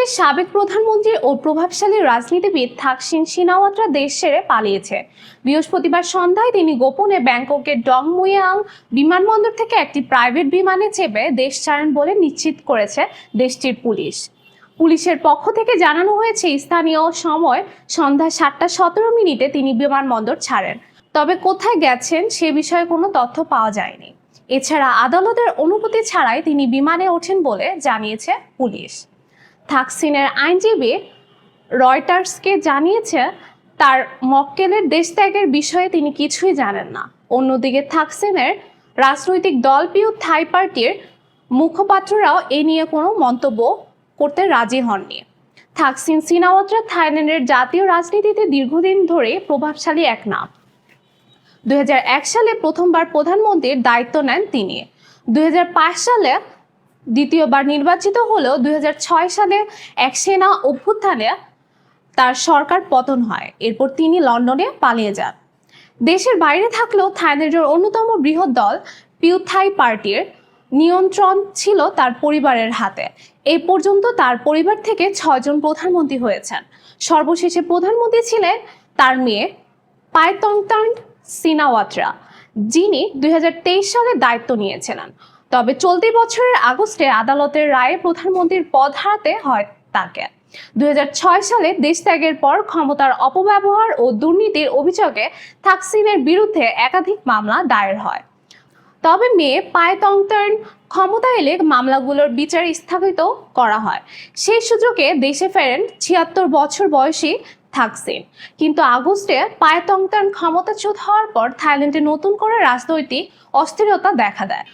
থাইল্যান্ডের সাবেক প্রধানমন্ত্রী ও প্রভাবশালী রাজনীতিবিদ থাকসিন সিনাওয়াত্রা দেশ ছেড়ে পালিয়েছে। বৃহস্পতিবার সন্ধ্যায় তিনি গোপনে ব্যাংককের ডংমুয়াং বিমানবন্দর থেকে একটি প্রাইভেট বিমানে চেপে দেশ ছাড়েন বলে নিশ্চিত করেছে দেশটির পুলিশ। পুলিশের পক্ষ থেকে জানানো হয়েছে, স্থানীয় সময় সন্ধ্যা সাতটা সতেরো মিনিটে তিনি বিমানবন্দর ছাড়েন। তবে কোথায় গেছেন সে বিষয়ে কোনো তথ্য পাওয়া যায়নি। এছাড়া আদালতের অনুমতি ছাড়াই তিনি বিমানে ওঠেন বলে জানিয়েছে পুলিশ। থাকসিনের আইনজীবী রয়টার্সকে জানিয়েছে, তার মক্কেলের দেশ ত্যাগের বিষয়ে তিনি কিছুই জানেন না। অন্যদিকে থাকসিনের রাজনৈতিক দল পিউ থাই পার্টির মুখপাত্ররাও এ নিয়ে কোনো মন্তব্য করতে রাজি হননি। থাকসিন সিনাওয়াত্রা থাইল্যান্ডের জাতীয় রাজনীতিতে দীর্ঘদিন ধরে প্রভাবশালী এক নাম। দুই হাজার এক সালে প্রথমবার প্রধানমন্ত্রীর দায়িত্ব নেন তিনি। দুই হাজার পাঁচ সালে দ্বিতীয়বার নির্বাচিত হলেও দুই সালে এক সেনা অভ্যুত্থানে তার সরকার পতন হয়। এরপর তিনি লন্ডনে পালিয়ে যান। দেশের বাইরে থাকলেও থাইল্যান্ডের অন্যতম বৃহৎ দল পিউথাই পার্টির নিয়ন্ত্রণ ছিল তার পরিবারের হাতে। এই পর্যন্ত তার পরিবার থেকে ছয়জন প্রধানমন্ত্রী হয়েছেন। সর্বশেষে প্রধানমন্ত্রী ছিলেন তার মেয়ে পায়তংতান সিনাওয়াত্রা, যিনি দুই হাজার তেইশ সালে দায়িত্ব নিয়েছিলেন। তবে চলতি বছরের আগস্টে আদালতের রায়ে প্রধানমন্ত্রীর পদ হারাতে হয় তাকে। দুই হাজার ছয় সালে দেশ ত্যাগের পর ক্ষমতার অপব্যবহার ও দুর্নীতির অভিযোগে থাকসিনের বিরুদ্ধে একাধিক মামলা দায়ের হয়। তবে মেয়ে পায়তংটার্ন ক্ষমতা এলে মামলাগুলোর বিচার স্থগিত করা হয়। সেই সুযোগে দেশে ফেরেন ছিয়াত্তর বছর বয়সী থাকসিন। কিন্তু আগস্টে পায়তংটার্ন ক্ষমতাচ্যুত হওয়ার পর থাইল্যান্ডে নতুন করে রাজনৈতিক অস্থিরতা দেখা দেয়।